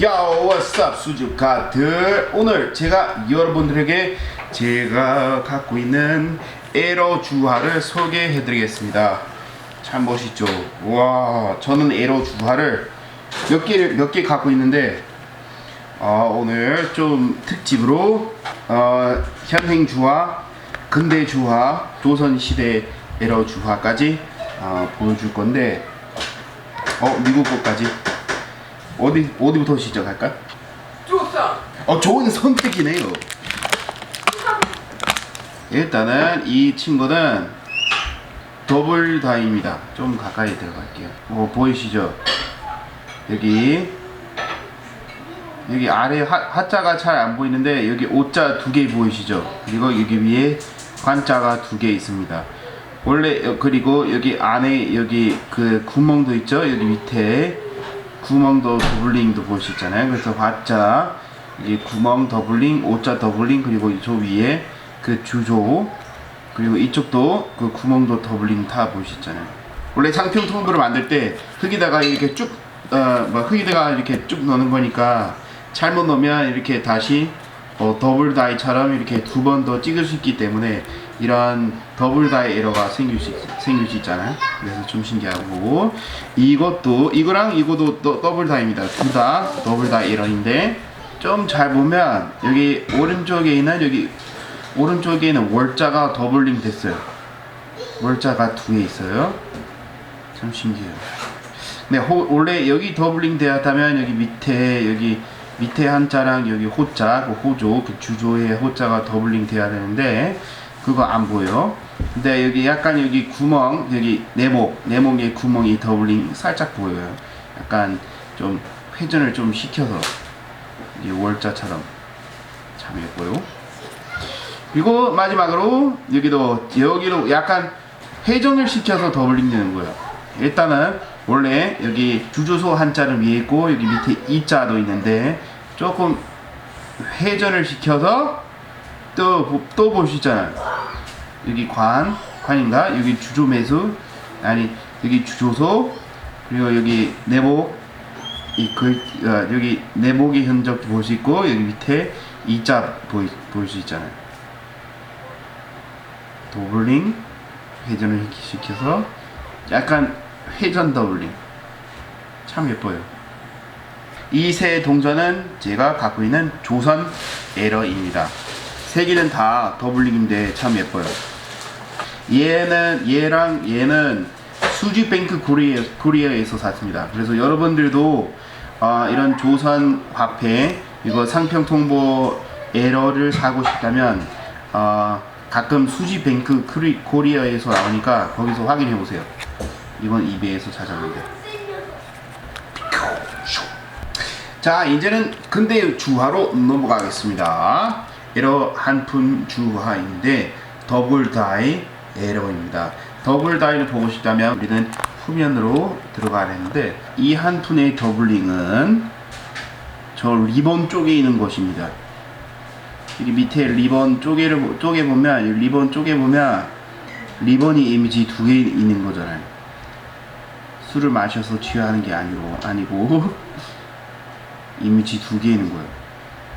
What's up, 수줍가들. 오늘 제가 여러분들에게 제가 갖고 있는 에러 주화를 소개해 드리겠습니다. 참 멋있죠? 와, 저는 에러 주화를 몇개 갖고 있는데 어, 오늘 좀 특집으로 어, 현행 주화, 근대 주화, 조선 시대 에러 주화까지 어, 보여줄 건데 어 미국 거까지 어디 어디부터 시작할까? 조선 어 좋은 선택이네요. 일단은 이 친구는 더블 다이입니다. 좀 가까이 들어갈게요. 뭐 보이시죠? 여기 여기 아래 하, 하자가 잘 안 보이는데 여기 오자 두 개 보이시죠? 그리고 여기 위에 관자가 두 개 있습니다. 원래 여- 그리고 여기 안에 여기 그 구멍도 있죠? 여기 밑에 구멍도 더블링도 볼 수 있잖아요. 그래서 화자 이게 구멍 더블링, 오자 더블링 그리고 저 위에 그 주조 그리고 이쪽도 그 구멍도 더블링 다 볼 수 있잖아요. 원래 상평 통보를 만들 때 흙에다가 이렇게 쭉 어, 뭐 흙에다가 이렇게 쭉 넣는 거니까 잘못 넣으면 이렇게 다시 어, 더블 다이처럼 이렇게 두 번 더 찍을 수 있기 때문에 이런 더블 다이 에러가 생길 수, 있, 생길 수 있잖아요. 그래서 좀 신기하고 이것도 이거랑 이것도 더, 더블 다이입니다. 둘 다 더블 다이 에러인데 좀 잘 보면 여기 오른쪽에 있는 여기 오른쪽에 있는 월자가 더블링 됐어요. 월자가 두 개 있어요. 참 신기해요. 네, 호, 원래 여기 더블링 되었다면 여기 밑에 여기 밑에 한자랑 여기 호자, 그 호조, 그 주조의 호자가 더블링 돼야 되는데 그거 안 보여. 근데 여기 약간 여기 구멍, 여기 네모, 네모의 구멍이 더블링 살짝 보여요. 약간 좀 회전을 좀 시켜서 이 월자처럼 참 예뻐요. 그리고 마지막으로 여기도 여기로 약간 회전을 시켜서 더블링 되는 거예요. 일단은 원래 여기 주조소 한자는 위에 있고 여기 밑에 이자도 있는데 조금 회전을 시켜서 또또 있잖아요. 여기 관 관인가 여기 주조 매수 아니 여기 주조소 그리고 여기 내복 이그 어, 여기 내복의 흔적도 볼 수 있고 여기 밑에 이자 보이 볼수 있잖아요. 더블링 회전을 시켜서 약간 회전 더블링 참 예뻐요. 이 세 동전은 제가 갖고 있는 조선 에러입니다. 세 개는 다 더블링인데 참 예뻐요. 얘는 얘랑 얘는 수지뱅크 코리아, 코리아에서 샀습니다. 그래서 여러분들도 아, 이런 조선 화폐 이거 상평 통보 에러를 사고 싶다면 아, 가끔 수지뱅크 코리, 코리아에서 나오니까 거기서 확인해 보세요. 이건 이베이에서 찾아봤는데. 자 이제는 근대 주화로 넘어가겠습니다. 에러 한 푼 주화인데 더블 다이 에러입니다. 더블 다이를 보고 싶다면 우리는 후면으로 들어가야 되는데 이 한 푼의 더블링은 저 리본 쪽에 있는 것입니다. 여기 밑에 리본 쪼개를 쪼개 보면 이 리본 쪼개 보면 리본이 이미지 두 개 있는 거잖아요. 술을 마셔서 취하는 게 아니고 아니고 이미지 두 개 있는 거예요.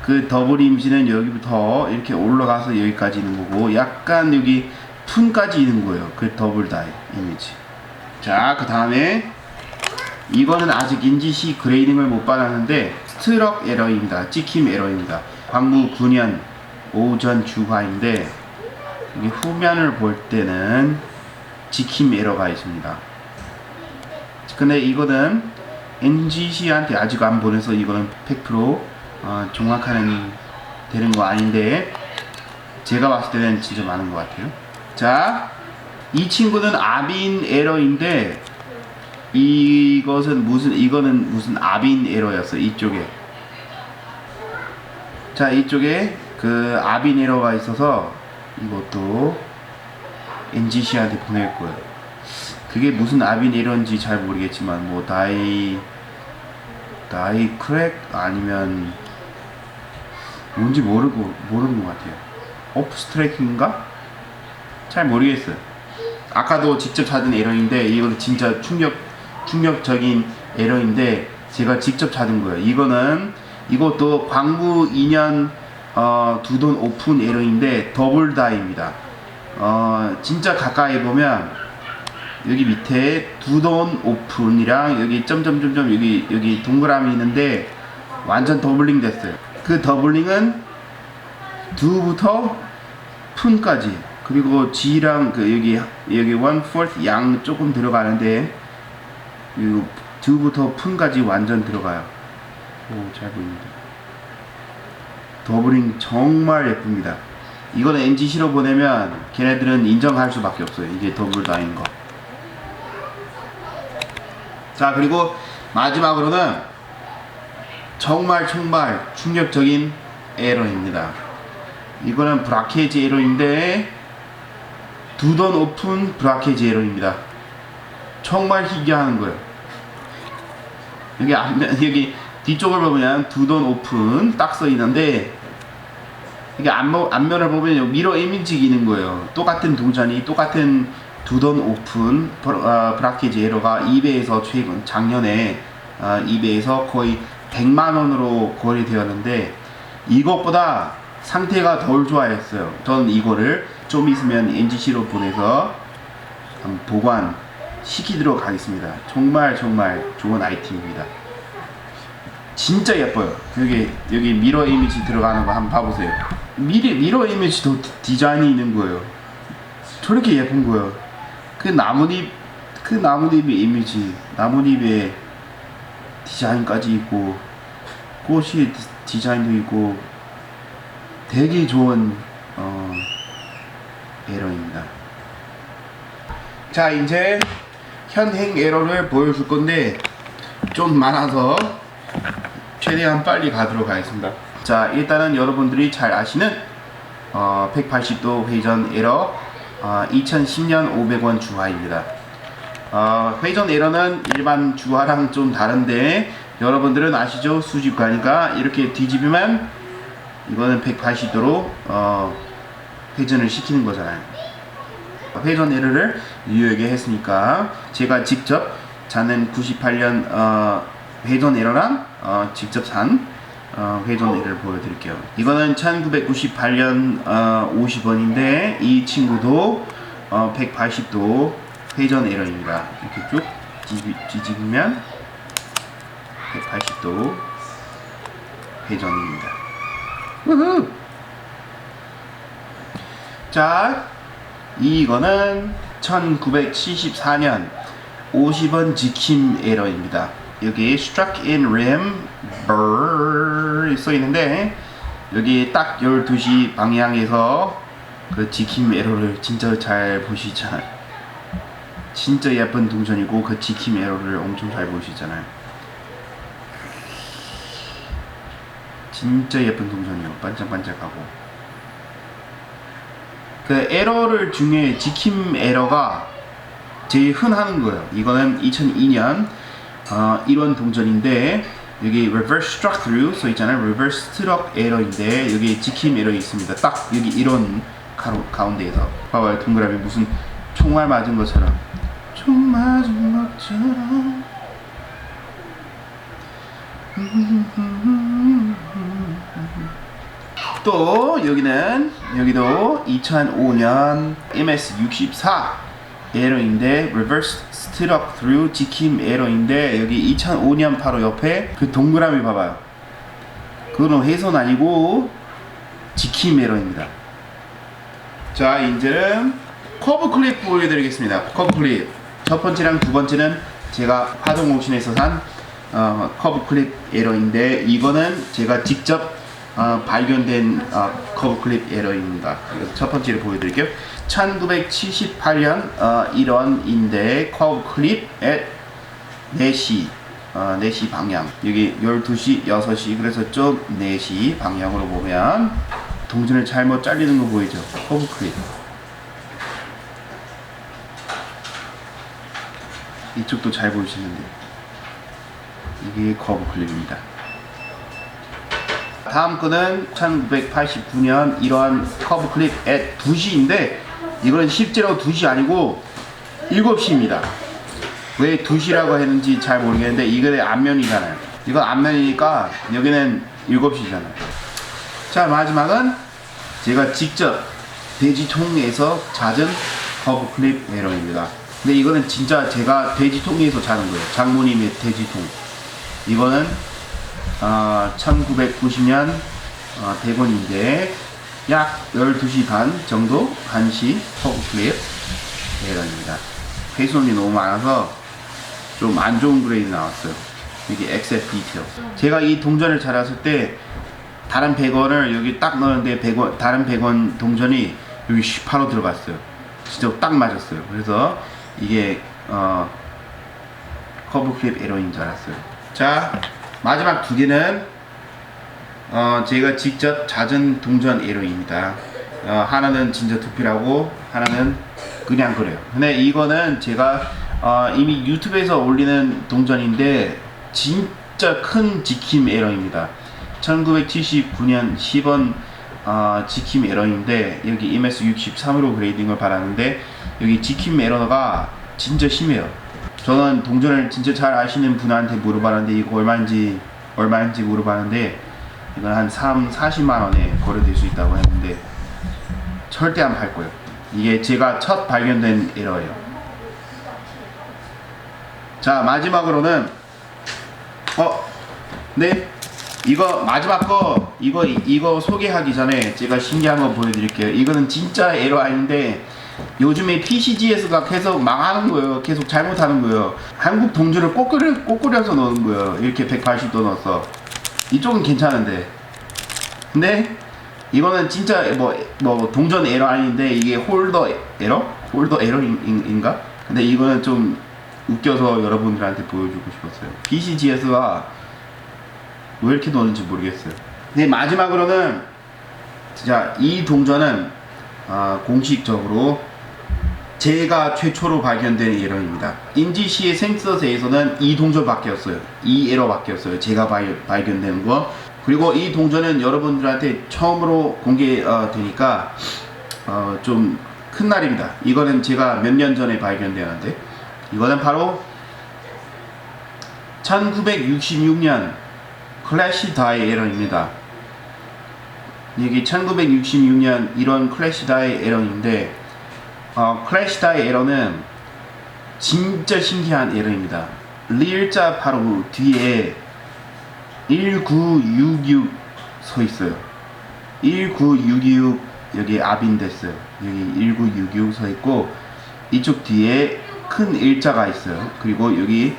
그 더블 이미지는 여기부터 이렇게 올라가서 여기까지 있는 거고 약간 여기 푼까지 있는 거예요. 그 더블 다이 이미지. 자, 그 다음에 이거는 아직 인지시 그레이딩을 못 받았는데 스트럭 에러입니다. 찍힘 에러입니다. 광무 9년 오전 주화인데 여기 후면을 볼 때는 찍힘 에러가 있습니다. 근데 이거는 NGC한테 아직 안 보내서 이거는 100% 어, 정확한 되는 거 아닌데 제가 봤을 때는 진짜 많은 것 같아요. 자, 이 친구는 아빈 에러인데 이것은 무슨 이거는 무슨 아빈 에러였어 이쪽에. 자, 이쪽에 그 아빈 에러가 있어서 이것도 NGC한테 보낼 거예요. 그게 무슨 아빈 에러인지 잘 모르겠지만 뭐 다이 다이 크랙 아니면 뭔지 모르고 모르는 것 같아요. 오프 스트레이킹인가? 잘 모르겠어요. 아까도 직접 찾은 에러인데 이거는 진짜 충격 충격적인 에러인데 제가 직접 찾은 거예요. 이거는 이것도 광부 2년 어, 두돈 오픈 에러인데 더블 다이입니다. 어, 진짜 가까이 보면 여기 밑에 두돈 오픈이랑 여기 점점점점 여기 여기 동그라미 있는데 완전 더블링 됐어요. 그 더블링은 두부터 푼까지 그리고 G랑 그 여기 여기 원 fourth 양 조금 들어가는데 이 두부터 푼까지 완전 들어가요. 오 잘 보입니다. 더블링 정말 예쁩니다. 이거는 NGC로 보내면 걔네들은 인정할 수밖에 없어요. 이게 더블 다인 거. 자 그리고 마지막으로는 정말 정말 충격적인 에러입니다. 이거는 브라케지 에러인데 두던 오픈 브라케지 에러입니다. 정말 희귀한 거예요. 여기 앞면 여기 뒤쪽을 보면 두돈 오픈 딱 써 있는데 이게 앞면, 앞면을 보면 미러 이미지 기는 거예요. 똑같은 동전이 똑같은 두돈 오픈 브, 어, 브라케지 에러가 이베에서 최근 작년에 어, 이베에서 거의 100만 원으로 거래되었는데 이것보다 상태가 덜 좋아했어요. 전 이거를 좀 있으면 NGC로 보내서 보관 시키도록 하겠습니다. 정말 정말 좋은 아이템입니다. 진짜 예뻐요. 여기 여기 미러 이미지 들어가는 거 한번 봐보세요. 미리 미러 이미지도 디- 디자인이 있는 거예요. 저렇게 예쁜 거예요. 그 나뭇잎 그 나뭇잎의 이미지 나뭇잎에 디자인까지 있고 꽃이 디- 디자인도 있고 되게 좋은 어, 에러입니다. 자 이제 현행 에러를 보여줄 건데 좀 많아서 최대한 빨리 가도록 하겠습니다. 자 일단은 여러분들이 잘 아시는 어, 180도 회전 에러 어, 2010년 500원 주화입니다. 어, 회전 에러는 일반 주화랑 좀 다른데 여러분들은 아시죠? 수집가니까 이렇게 뒤집으면 이거는 180도로 어, 회전을 시키는 거잖아요. 회전 에러를 유효하게 했으니까 제가 직접 자는 98년 어, 회전 에러랑 어, 직접 산 어, 회전 에러를 보여드릴게요. 이거는 1998년 어, 50원인데 이 친구도 어, 180도 회전 에러입니다. 이렇게 쭉 뒤집, 뒤집으면 180도 회전입니다. 우후! 자, 이거는 1974년 50원 지킴 에러입니다. 여기 struck in rim burr 써 있는데 여기 딱 12시 방향에서 그 지킴 에러를 진짜 잘 보시잖아요. 진짜 예쁜 동전이고 그 지킴 에러를 엄청 잘 보시잖아요. 진짜 예쁜 동전이요. 반짝반짝하고. 그 에러를 중에 지킴 에러가 제일 흔한 거예요. 이거는 2002년 어, 1원 동전인데 여기 reverse struck through 써 있잖아요. reverse struck 에러인데 여기 지킴 에러 있습니다. 딱 여기 1원 가로, 가운데에서 봐봐요. 동그라미 무슨 총알 맞은 것처럼 총 맞은 것처럼 또 여기는 여기도 2005년 MS64 에러인데 reverse struck through 지킴 에러인데 여기 2005년 바로 옆에 그 동그라미 봐봐요. 그거는 훼손 아니고 지킴 에러입니다. 자 이제는 커브 클립 보여드리겠습니다. 커브 클립 첫 번째랑 두 번째는 제가 하동 옥션에서 산 어, 커브 클립 에러인데 이거는 제가 직접 어, 발견된 어, 커브 클립 에러입니다. 첫 번째를 보여드릴게요. 1978년 어, 1원인데 커브 클립 at 4시 어, 4시 방향 여기 12시 6시 그래서 좀 4시 방향으로 보면 동전을 잘못 잘리는 거 보이죠? 커브 클립 이쪽도 잘 보이시는데 이게 커브 클립입니다. 다음 거는 1989년 이러한 커브 클립 at 2시인데 이건 실제로 2시 아니고 7시입니다. 왜 2시라고 했는지 잘 모르겠는데 이거는 앞면이잖아요. 이건 앞면이니까 여기는 7시잖아요. 자 마지막은 제가 직접 돼지 통에서 찾은 허브 클립 에러입니다. 근데 이거는 진짜 제가 돼지통에서 찾은 거예요. 장모님의 돼지통. 이거는 어, 1990년 어, 대본인데 약 12시 반 정도 한시 허브 클립 에러입니다. 훼손이 너무 많아서 좀 안 좋은 그레이드 나왔어요. 이게 XF 디테일. 제가 이 동전을 찾았을 때 다른 100원을 여기 딱 넣었는데 100원, 다른 100원 동전이 여기 18호 들어갔어요. 진짜 딱 맞았어요. 그래서 이게 어, 커브 클립 에러인 줄 알았어요. 자 마지막 두 개는 어, 제가 직접 찾은 동전 에러입니다. 어, 하나는 진짜 투피라고 하나는 그냥 그래요. 근데 이거는 제가 어, 이미 유튜브에서 올리는 동전인데 진짜 큰 지킴 에러입니다. 1979년 10원 어, 지킴 에러인데 여기 MS 63으로 그레이딩을 받았는데 여기 지킴 에러가 진짜 심해요. 저는 동전을 진짜 잘 아시는 분한테 물어봤는데 이거 얼마인지 얼마인지 물어봤는데 이건 한 3, 40만 원에 거래될 수 있다고 했는데 절대 안 팔 거예요. 이게 제가 첫 발견된 에러예요. 자 마지막으로는 어, 네 이거 마지막 거 이거 이거 소개하기 전에 제가 신기한 거 보여드릴게요. 이거는 진짜 에러 아닌데 요즘에 PCGS가 계속 망하는 거예요. 계속 잘못하는 거예요. 한국 동전을 꼬꾸려 꼬꾸려서 넣는 거예요. 이렇게 180도 넣어서 이쪽은 괜찮은데 근데 이거는 진짜 뭐, 뭐 동전 에러 아닌데 이게 홀더 에러? 홀더 에러인가? 근데 이거는 좀 웃겨서 여러분들한테 보여주고 싶었어요. PCGS가 왜 이렇게 넣는지 모르겠어요. 근데 마지막으로는 진짜 이 동전은 아, 공식적으로 제가 최초로 발견된 에러입니다. 인지시의 생서스에서는 이 동전밖에 없어요. 이 에러밖에 없어요. 제가 발, 발견된 거. 그리고 이 동전은 여러분들한테 처음으로 공개되니까 어, 좀 큰 날입니다. 이거는 제가 몇 년 전에 발견되는데 이거는 바로 1966년 클래시 다이 에러입니다. 이게 1966년 이런 클래시 다이 에러인데 어, 클래시 다이 에러는 진짜 신기한 에러입니다. 리을자 바로 뒤에 1966 서 있어요. 1966 여기 아빈 됐어요. 여기 1966 서 있고 이쪽 뒤에 큰 일자가 있어요. 그리고 여기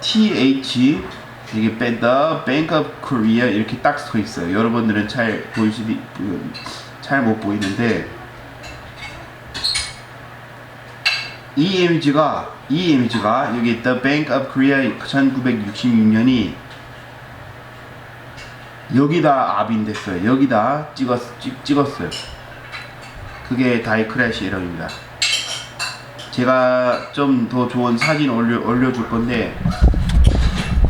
TH 이게 The Bank of Korea 이렇게 딱서 있어요. 여러분들은 잘 보이시기 잘못 보이는데 이 이미지가 이 이미지가 여기 The Bank of Korea 1966년이 여기다 압인 됐어요. 여기다 찍었 찍, 찍었어요. 그게 다이 크래시 에러입니다. 제가 좀 더 좋은 사진 올려 올려줄 건데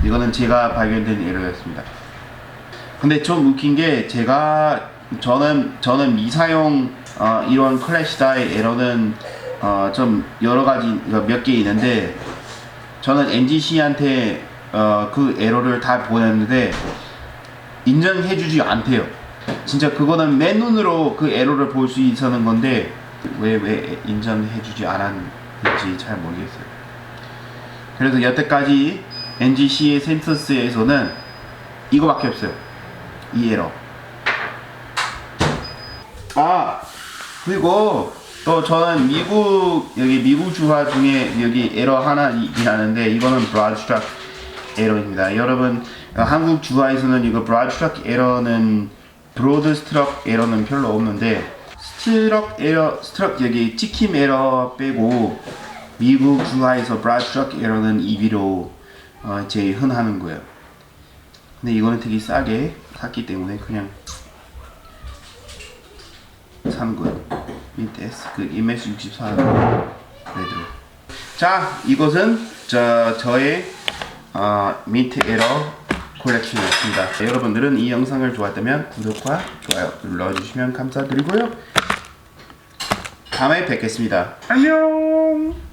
이거는 제가 발견된 에러였습니다. 근데 좀 웃긴 게 제가 저는 저는 미사용 어, 이런 클래시 다이 에러는 어, 좀 여러 가지 몇 개 있는데 저는 NGC한테 어, 그 에러를 다 보냈는데 인정해주지 않대요. 진짜 그거는 맨 눈으로 그 에러를 볼 수 있었는 건데 왜 왜 인정해주지 않았는지 잘 모르겠어요. 그래서 여태까지 NGC의 센서스에서는 이거밖에 없어요. 이 에러. 아 그리고 또 저는 미국 여기 미국 주화 중에 여기 에러 하나 있는데 이거는 브라드 스트락 에러입니다. 여러분 어, 한국 주화에서는 이거 브라드 스트락 에러는 브로드 스트럭 에러는 별로 없는데 스트럭 에러 스트럭 여기 찍힘 에러 빼고 미국 주화에서 브라드 스트럭 에러는 2위로 어, 제일 흔하는 거예요. 근데 이거는 되게 싸게 샀기 때문에 그냥 산 거예요. S 그 MS 64 레드로. 자 이것은 저 저의 어, 민트 에러 콜렉션이었습니다. 네, 여러분들은 이 영상을 좋았다면 구독과 좋아요 눌러주시면 감사드리고요. 다음에 뵙겠습니다. 안녕.